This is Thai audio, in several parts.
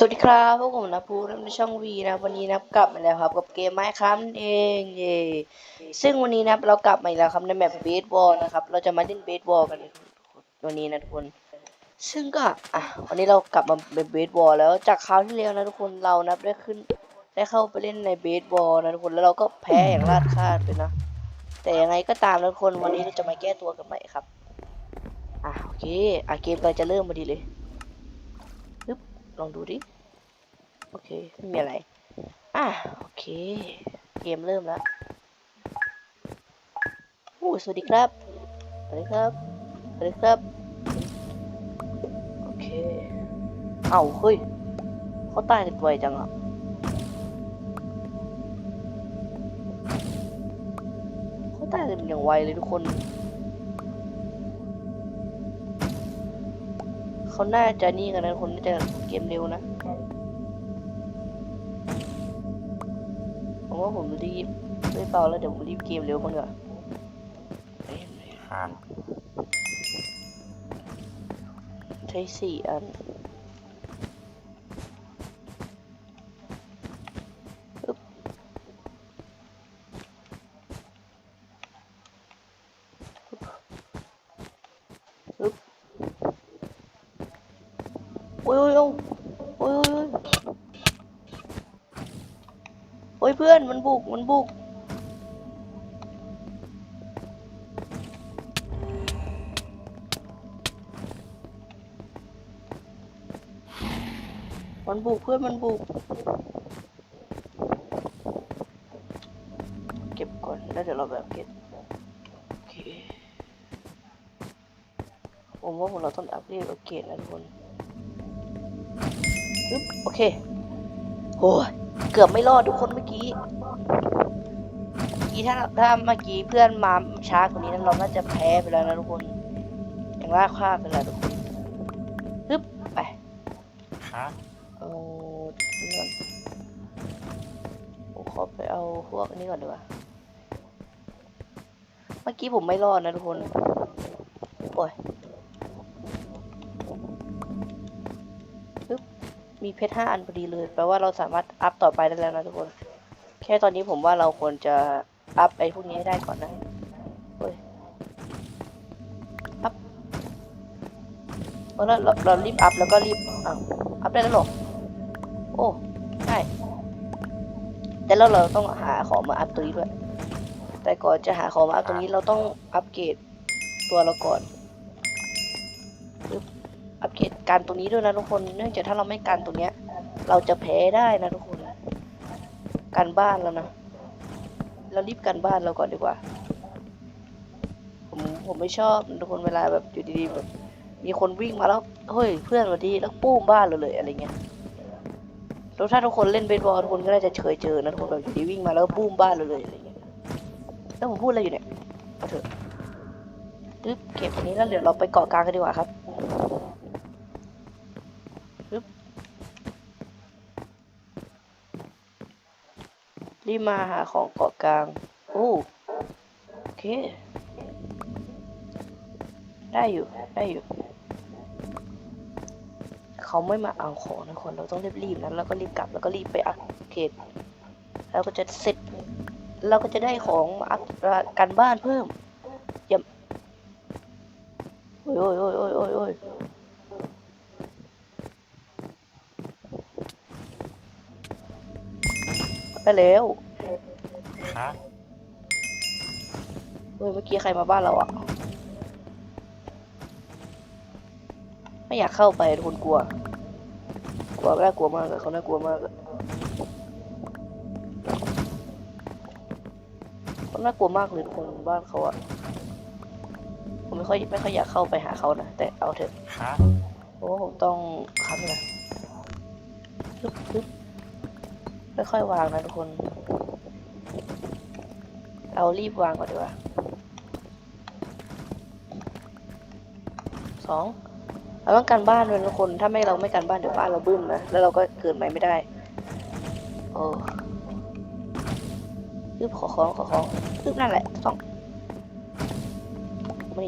สวัสดีครับพวกผมนะพูดในช่องวีนะวันนี้นะกลับมาแล้วครับ กับเกมไม้ครับเองเย่ซึ่งวันนี้นะเรากลับมาอีกแล้วครับในแมปเบสบอลนะครับ เราจะมาเล่นเบสบอลกันวันนี้นะทุกคน ซึ่งก็อะวันนี้เรากลับมาเป็นเบสบอลแล้วจากคราวที่แล้วนะทุกคนเรานะได้ขึ้น ได้เข้าไปเล่นในเบสบอลนะทุกคนแล้วเราก็แพ้อย่างลาดคาดไปนะ แต่ยังไงก็ตามนะทุกคนวันนี้เราจะมาแก้ตัวกันใหม่ครับอะโอเคอะเกมเราจะเริ่มพอดีเลย ลองดูดิ โอเค ไม่มีอะไร อะ โอเค เกมเริ่มแล้วโอ้สวัสดีครับ สวัสดีครับ สวัสดีครับ โอเค เอ้าเฮ้ย เขาตายกันไวจังอะเขาตายกันอย่างไวเลยทุกคน เขาน่าจะนี่กันนะทุกคนน่าจะเกมเร็วนะผมว่าผมรีบไม่เบาแล้วเดี๋ยวผมรีบเกมเร็วบ้างเถอะเอ๊ะผ่านใช้สี่อัน บุก มันบุก มันบุกเพื่อนมันบุก เก็บก่อน แล้วเดี๋ยวเราแบบเก็บโอเคผมว่าพวกเราต้องอัพเดตโอเคนะทุกคนโอเคโอ้ยเกือบไม่รอดทุกคนเมื่อกี้ เมื่อกี้ถ้าถ้าเมื่อกี้เพื่อนมาช้ากว่านี้นั้นเราน่าจะแพ้ไปแล้วนะทุกคนอย่างล่าค่าไปแล้วทุกคนปึ๊บไปครับเอานี่ก่อนผมขอไปเอาพวกอันนี้ก่อนดีกว่าเมื่อกี้ผมไม่รอดนะทุกคนโอ้ยปึ๊บมีเพชรห้าอันพอดีเลย แปลว่าเราสามารถอัพต่อไปได้แล้วนะทุกคนแค่ตอนนี้ผมว่าเราควรจะอัพไอ้พวกนี้ให้ได้ก่อนนะโอ้ยอัพเพราะเราเรารีบอัพแล้วก็รีบอ้าวอัพได้แล้วหรอโอ้ใช่แต่แล้วเราต้องหาของมาอัพตัวนี้ด้วย แต่ก่อนจะหาของมาอัพตัวนี้เราต้องอัปเกรดตัวเราก่อนปึ๊บอัปเกรดการตรงนี้ด้วยนะทุกคน เนื่องจากถ้าเราไม่การตรงเนี้ย เราจะแพ้ได้นะทุกคน การบ้านแล้วนะ เรารีบการบ้านเราก่อนดีกว่า ผมผมไม่ชอบทุกคนเวลาแบบอยู่ดีๆแบบมีคนวิ่งมาแล้วเฮ้ยเพื่อนวัสดีแล้วปุ้มบ้านเราเลยอะไรเงี้ยแล้วถ้าทุกคนเล่นเบสบอลทุกคนก็น่าจะเคยเจอนะทุกคนแบบอยู่ดีวิ่งมาแล้วบูมบ้านเราเลยอะไรเงี้ยแล้วผมพูดอะไรอยู่เนี่ยเถอะปึ๊บเก็บอันนี้แล้วเดี๋ยวเราไปเกาะกลางกันดีกว่าครับ รีบมาหาของเกาะกลาง โอ้โอเค ได้อยู่ ได้อยู่ เขาไม่มาเอาของนะคน เราต้องรีบๆนะแล้วก็รีบกลับ แล้วก็รีบไปอัปเกรดแล้วก็จะเสร็จ เราก็จะได้ของมาอัพกันบ้านเพิ่มอย่าโอ้ยโอ้ยโอ้ยโอ้ยโอ้ย ไปแล้วครับเฮ้ยเมื่อกี้ใครมาบ้านเราอะไม่อยากเข้าไปทุกคนกลัว กลัวน่ากลัวมากเลยเขาน่ากลัวมากเลยเขาน่ากลัวมากเลยทุกคนบ้านเขาอะผมไม่ค่อยไม่ค่อยอยากเข้าไปหาเขานะแต่เอาเถอะครับเพราะว่าผมต้องค้ำนะปึ๊บปึ๊บ ค่อยๆวางนะทุกคนเอารีบวางก่อนดีกว่าสองเราต้องการบ้านด้วยทุกคน ถ้าไม่เราไม่การบ้านเดี๋ยวบ้านเราบึ้มนะ แล้วเราก็เกินไปไม่ได้ โอ้ปึ๊บขอของขอของปึ๊บนั่นแหละต้องไม่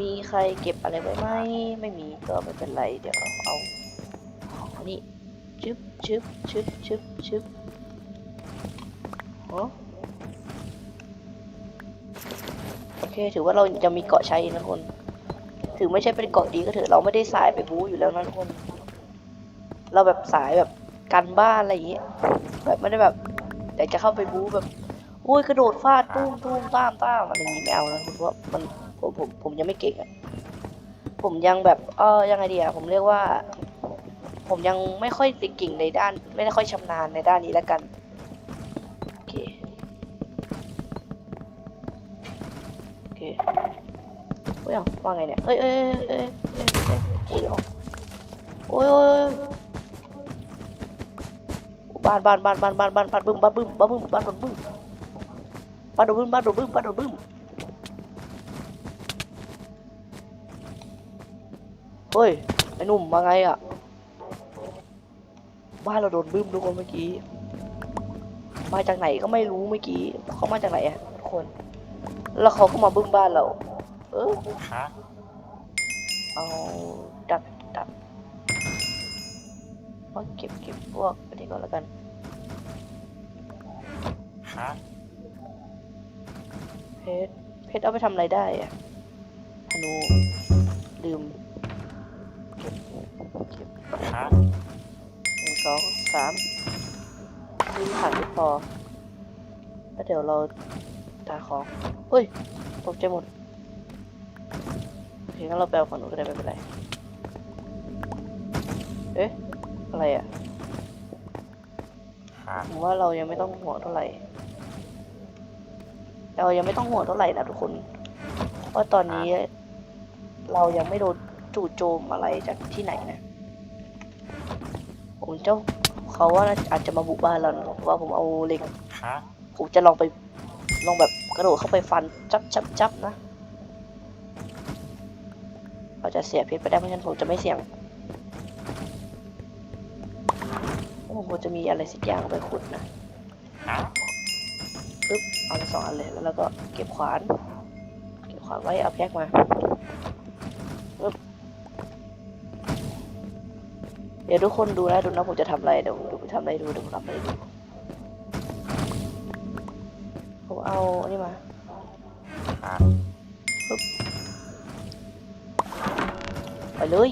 มีใครเก็บอะไรไว้ไหม ไม่มีก็ไม่เป็นไร เดี๋ยวเอาของนี่ ชึบชึบชึบชึบชึบโอเค ถือว่าเราจะมีเกาะใช้นะคนถึงไม่ใช่เป็นเกาะดีก็เถอะเราไม่ได้สายไปบู๊อยู่แล้วนะคน เราแบบสายแบบกันบ้านอะไรอย่างเงี้ยแบบไม่ได้แบบอยากจะเข้าไปบู๊แบบโอ้ยกระโดดฟาดตุ้มตุ้มต้ามต้ามอะไรอย่างงี้ไม่เอานะเพราะว่ามันผมผมผมยังไม่เก่งอะผมยังแบบเออยังไงดีอะผมเรียกว่า ผมยังไม่ค่อยติเก่งในด้าน ไม่ได้ค่อยชำนาญในด้านนี้แล้วกัน โอเค โอเคโอ้ยว่าไงเนี่ยเอ้ยเอ้ยเอ้ยเอ้ยเอ้ยเอ้ยโอ้ยเอาโอ้ยโอ้ยโอ้ยบ้านบ้านบ้านบ้านบ้านบ้านบ้านบึ้มบ้านบึ้มบ้านบึ้มบ้านบึ้มบ้านบึ้มบ้านบึ้มบ้านโดนบึ้มเฮ้ยไอ้หนุ่มมาไงอะ บ้านเราโดนบึ้มทุกคนเมื่อกี้ มาจากไหนก็ไม่รู้เมื่อกี้เขามาจากไหนอะทุกคน แล้วเขาก็มาบึ้มบ้านเรา เออฮะเอาดักดักเอาเก็บเก็บพวกอันนี้ก่อนแล้วกันฮะเพชรเพชรเอาไปทำอะไรได้อะธนูลืมเก็บเก็บฮะหนึ่ง สองสามลืมถังไม่พอแล้วเดี๋ยวเราตาของเฮ้ยตกใจหมดโอเคงั้นเราไปเอาฝั่งนู้นก็ได้ไม่เป็นไรเอ๊ะอะไรอะฮะผมว่าเรายังไม่ต้องห่วงเท่าไหร่เรายังไม่ต้องห่วงเท่าไหร่นะทุกคน เพราะตอนนี้เรายังไม่โดนจู่โจมอะไรจากที่ไหนนะ ผมเจ้าเขาว่าอาจจะมาบุกบ้านเรานะเพราะว่าผมเอาเหล็กฮะผมจะลองไปลองแบบกระโดดเข้าไปฟันจับจับจับนะเราจะเสียเพชรไปได้เพราะฉะนั้นผมจะไม่เสี่ยงผมควรจะมีอะไรสักอย่างเอาไปขุดนะฮะปึ๊บเอาไปสองอันเลยแล้วเราก็เก็บขวาน เก็บขวานไว้เอาแพ็กมา เดี๋ยวทุกคนดูนะดูนะผมจะทำอะไรเดี๋ยวดูผมทำอะไรดูเดี๋ยวผมทำอะไรดูผมเอาอันนี้มาฮะไปเลย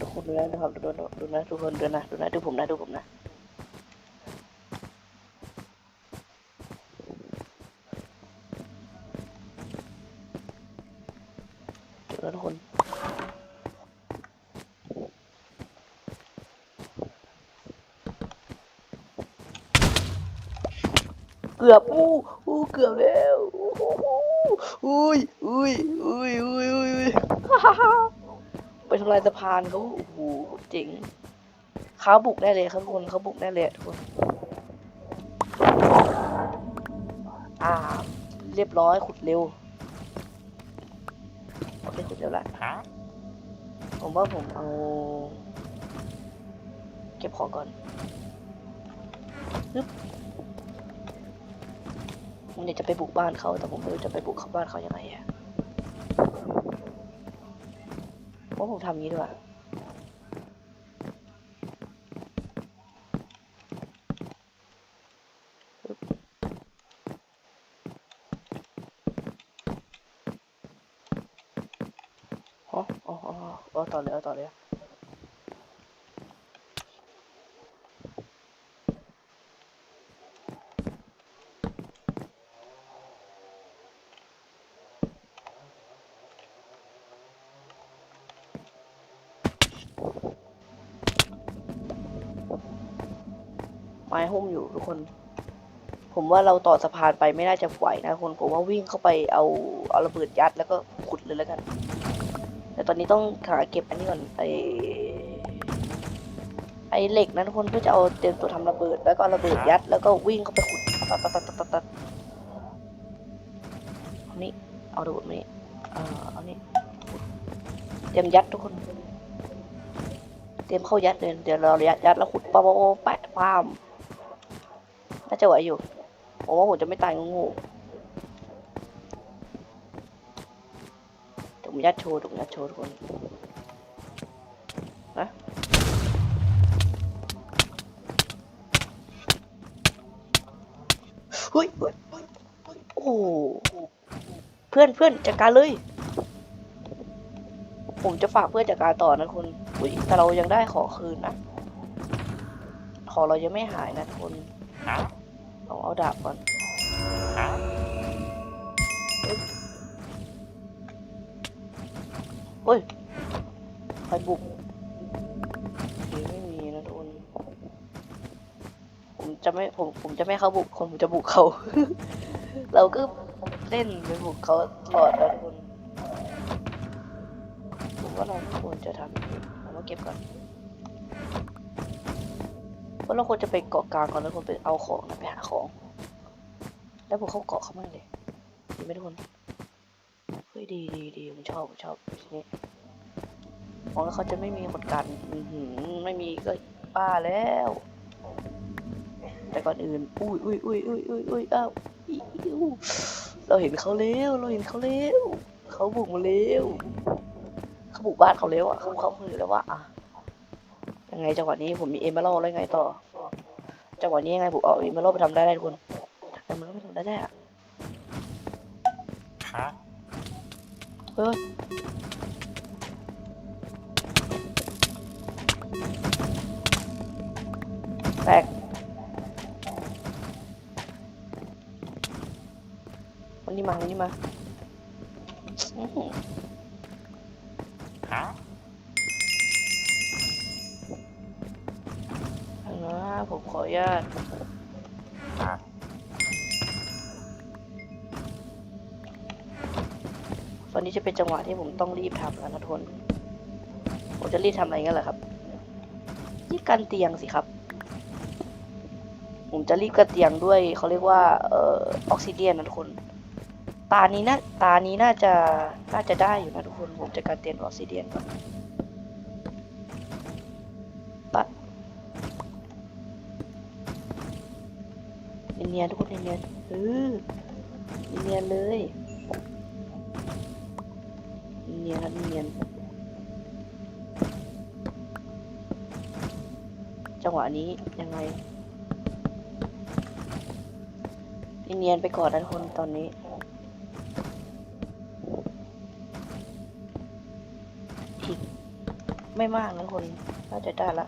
ทุกคนดูนะนะครับดูดูดูนะทุกคนดูนะดูนะดูผมนะดูผมนะ อบอู้อู้เกือบแล้วอุ้ยอุ้ยอุ้ยอุ้ยอุ้ยอุ้ยไปทำลายสะพานเขาโอ้โหเจ๋งเขาบุกแน่เลยครับทุกคนเขาบุกแน่เลยทุกคนอ่า เรียบร้อยขุดเร็วโอเคขุดเร็วละฮะผมว่าผมเอาเก็บของก่อนปึ๊บ ผมอยากจะไปบุกบ้านเขาแต่ผมไม่รู้จะไปบุกเขาบ้านเขายังไงอะว่าผมทำงี้ดีกว่าอ๋ออ๋ออ๋ออ๋อต่อเลยต่อเลย ไม้หุ้มอยู่ทุกคน ผมว่าเราต่อสะพานไปไม่น่าจะไหวนะคนผมว่าวิ่งเข้าไปเอาเอาระเบิดยัดแล้วก็ขุดเลยแล้วกัน แต่ตอนนี้ต้องหาเก็บอันนี้ก่อนไอไอเหล็กนะทุกคนเพื่อจะเอาเตรียมตัวทำระเบิด แล้วก็ระเบิดยัดแล้วก็วิ่งเข้าไปขุดตัดตัดตัดตัดตัดตัดนี้เอาระเบิดนี่เอ่อเอานี้เตรียมยัดทุกคน เตรียมเข้ายัดเลยเดี๋ยวเรายัดยัดแล้วขุดปะปะปะแปะปาม น่าจะไหวอยู่ผมว่าผมจะไม่ตายงูถุงยัดโชว์ถุงยัดโชว์ทุกคนนะเฮ้ยโอ้เพื่อนเพื่อนจัดการเลย ผมจะฝากเพื่อนจัดการต่อนะคุณอุ้ยแต่เรายังได้ขอคืนนะ ขอเรายังไม่หายนะทุกคน เอาเอาดาบก่อนฮะเฮ้ยใครบุกโอเคไม่มีนะทุกคนผมจะไม่ผมผมจะไม่เข้าบุกคนผมจะบุกเขา เราก็เล่นไปบุกเขาตลอดนะทุกคนผมว่าเราไม่ควรจะทำผมมาเก็บก่อนเพราะเราควรจะไปเกาะกลางก่อนแล้วควรไปเอาของไปหาของ แล้วผมเข้าเกาะเขามั่เลยดีไหมทุกคนเฮ้ยดีดีดีผมชอบผมชอบทีนี้มองแล้วเขาจะไม่มีคนกันอือหือไม่มีก็ป้าแล้ว แต่ก่อนอื่น อุ้ยอุ้ยอุ้ยอุ้ยอุ้ยอุ้ยอ้าวอิ๊วเราเห็นเขาแล้วเราเห็นเขาแล้วเขาบุกมาแล้วเขาบุกบ้านเขาแล้วอะเขาเขาคือแล้วว่าอะยังไงจังหวะนี้ผมมีเอเมอรัลแล้วไงต่อจังหวะนี้ยังไงผมเอาเอเมอรัลไปทำได้ได้ทุกคน อเมอรัลไปทำได้แน่อะฮะเฮ้ยแตกวันนี้มาวันนี้มาอื้อหือฮะเอานะผมขออนุญาต วันนี้จะเป็นจังหวะที่ผมต้องรีบทำแล้วนะทุกคนผมจะรีบทำอะไรงั้นเหรอครับรีบกันเตียงสิครับ ผมจะรีบกันเตียงด้วยเขาเรียกว่าเอ่อออกซิเดียนนะทุกคน ตานี้นะตานี้น่าจะน่าจะได้อยู่นะทุกคน ผมจะกันเตียงด้วยออกซิเดียนก่อนปะเนียนๆทุกคนเนียนๆเออเนียนๆเลย เนียนครับเนียนจังหวะนี้ยังไงเนียนไปก่อนนะทุกคนตอนนี้อีกไม่มากนะทุกคนน่าจะได้ละ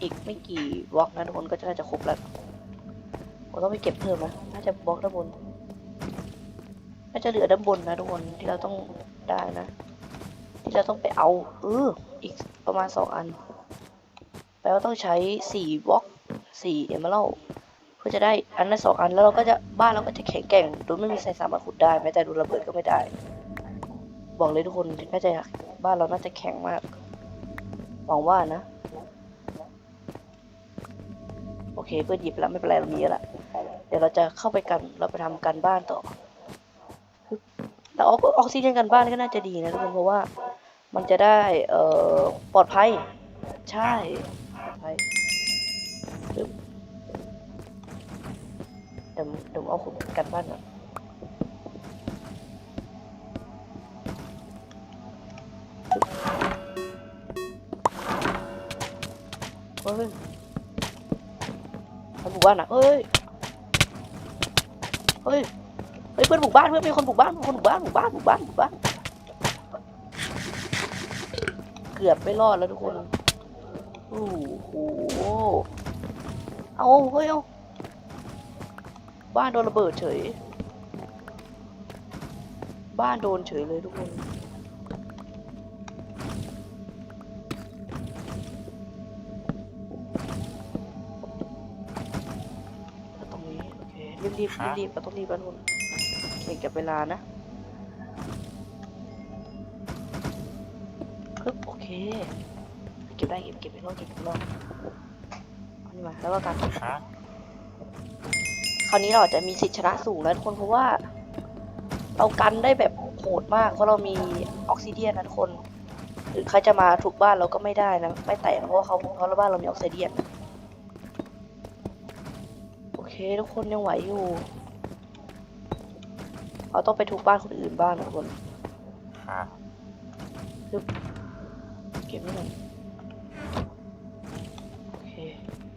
อีกไม่กี่บล็อกนะทุกคนก็จะน่าจะครบแล้วผมต้องไปเก็บเพิ่มนะน่าจะบล็อกด้านบนน่าจะเหลือด้านบนนะทุกคนที่เราต้อง ได้นะ ที่เราต้องไปเอาเอออีกประมาณสองอัน แปลว่าต้องใช้สี่บล็อกสี่เอมเมอรัลเพื่อจะได้อันละสองอันแล้วเราก็จะบ้านเราก็จะแข็งแกร่งโดยไม่มีใครสามารถขุดได้แม้แต่ดูระเบิดก็ไม่ได้ บอกเลยทุกคนน่าจะบ้านเราน่าจะแข็งมากหวังว่านะโอเคเพื่อนหยิบแล้วไม่เป็นไรเรามีแล้วเดี๋ยวเราจะเข้าไปกันเราไปทำการบ้านต่อ แต่ออกออกซิเจนกันบ้านก็น่าจะดีนะทุกคนเพราะว่ามันจะได้เอ่อปลอดภัย ใช่ปลอดภัยเดี๋ยวเดี๋ยวเอาขุดกันบ้านก่อนเฮ้ยทำบุบ้านอะเฮ้ย เฮ้ย เฮ้ยเพื่อนบุกบ้านเพื่อนมีคนบุกบ้านมีคนบุกบ้านบุกบ้านบุกบ้านบุกบ้าน เกือบไม่รอดแล้วทุกคนโอ้โหเอาเฮ้ยเอาบ้านโดนระเบิดเฉย บ้านโดนเฉยเลยทุกคนตรงนี้โอเครีบรีบรีบรีบเราต้องรีบแล้วทุกคน เองกับเวลานะปึ๊บโอเค เก็บได้เก็บเก็บไปรอบเก็บไปรอบเอานี่มาแล้วก็การฮะคราวนี้เราอาจจะมีสิทธิชนะสูงแล้วทุกคนเพราะว่า เรากันได้แบบโหดมากเพราะเรามีออกซิเดียนนะทุกคนหรือใครจะมาถูกบ้านเราก็ไม่ได้นะไม่แตะนะเพราะว่าเขาเพราะบ้านเรามีออกซิเดียนโอเคทุกคนยังไหวอยู่ เราต้องไปทุบบ้านคนอื่นบ้างนะทุกคนฮะเก็บไว้หน่อยโอเค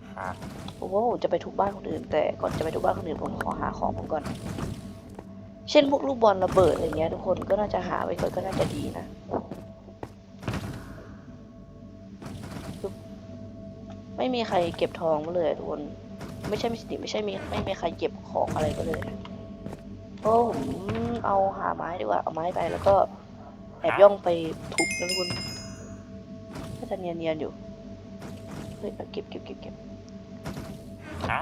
ฮผ่านผมว่าผมจะไปทุบบ้านคนอื่น แต่ก่อนจะไปทุบบ้านคนอื่นผมขอหาของผมก่อน เช่นพวกลูกบอลระเบิดอะไรเงี้ยทุกคนก็น่าจะหาไว้ก่อนก็น่าจะดีนะปึ๊บไม่มีใครเก็บทองมาเลยอะทุกคน ไม่ใช่ไม่ใช่ไม่ใช่มีไม่มีใครเก็บของอะไรก็เลย อะโอ้ผมเอาหาไม้ดีกว่า เอาไม้ไปแล้วก็แอบย่องไปทุบนะทุกคนก็จะเนียนๆอยู่ เฮ้ยเก็บเก็บเก็บเก็บฮะ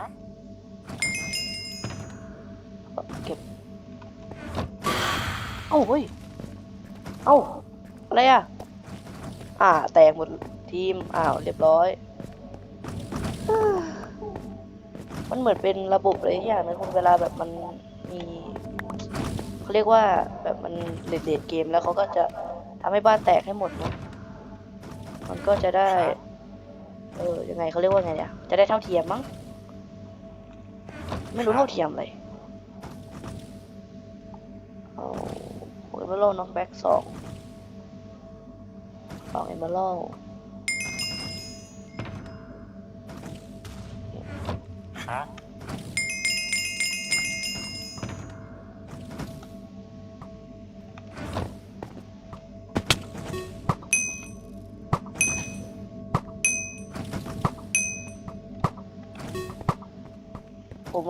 เก็บ เอ้าเฮ้ย เอ้า อะไรอะ อ่า แตกหมดทีม อ้าว เรียบร้อย มันเหมือนเป็นระบบอะไรอย่างนะคุณเวลาแบบมันมี เรียกว่าแบบมันเดเลดเกมแล้วเขาก็จะทำให้บ้านแตกให้หมดนะมันก็จะได้ เออยังไงเขาเรียกว่าไงเนี่ยจะได้เท่าเทียมมั้งไม่รู้เท่าเทียมเลยโอ้โหเอเมอรัลน็อกแบ็กสองสองเอเมอรัล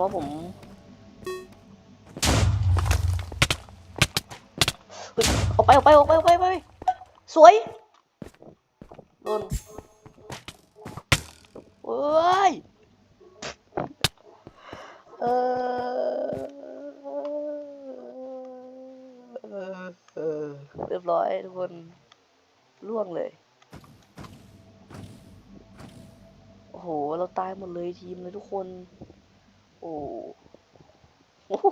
ว่าผมออกไปออกไปออกไปออกไปออกไปสวยโดนเว้ยเออเออเรียบร้อยทุกคนล่วงเลย โอ้โห เราตายหมดเลยทีมเลยทุกคน โอ้โห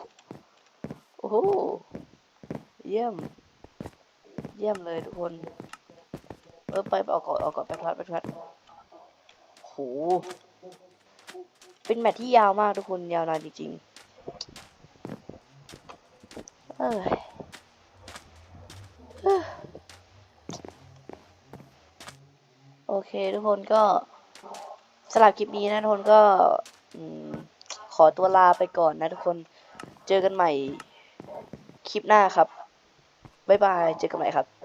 โอ้โห เยี่ยม เยี่ยมเลยทุกคน เออไปเอาก่อนเอาก่อนไปพัดไปพัดโห เป็นแมตที่ยาวมากทุกคนยาวนานจริงๆ เอ้ยโอเคทุกคนก็สำหรับคลิปนี้นะทุกคนก็ อืม ขอตัวลาไปก่อนนะทุกคน เจอกันใหม่คลิปหน้าครับ บ๊ายบาย เจอกันใหม่ครับ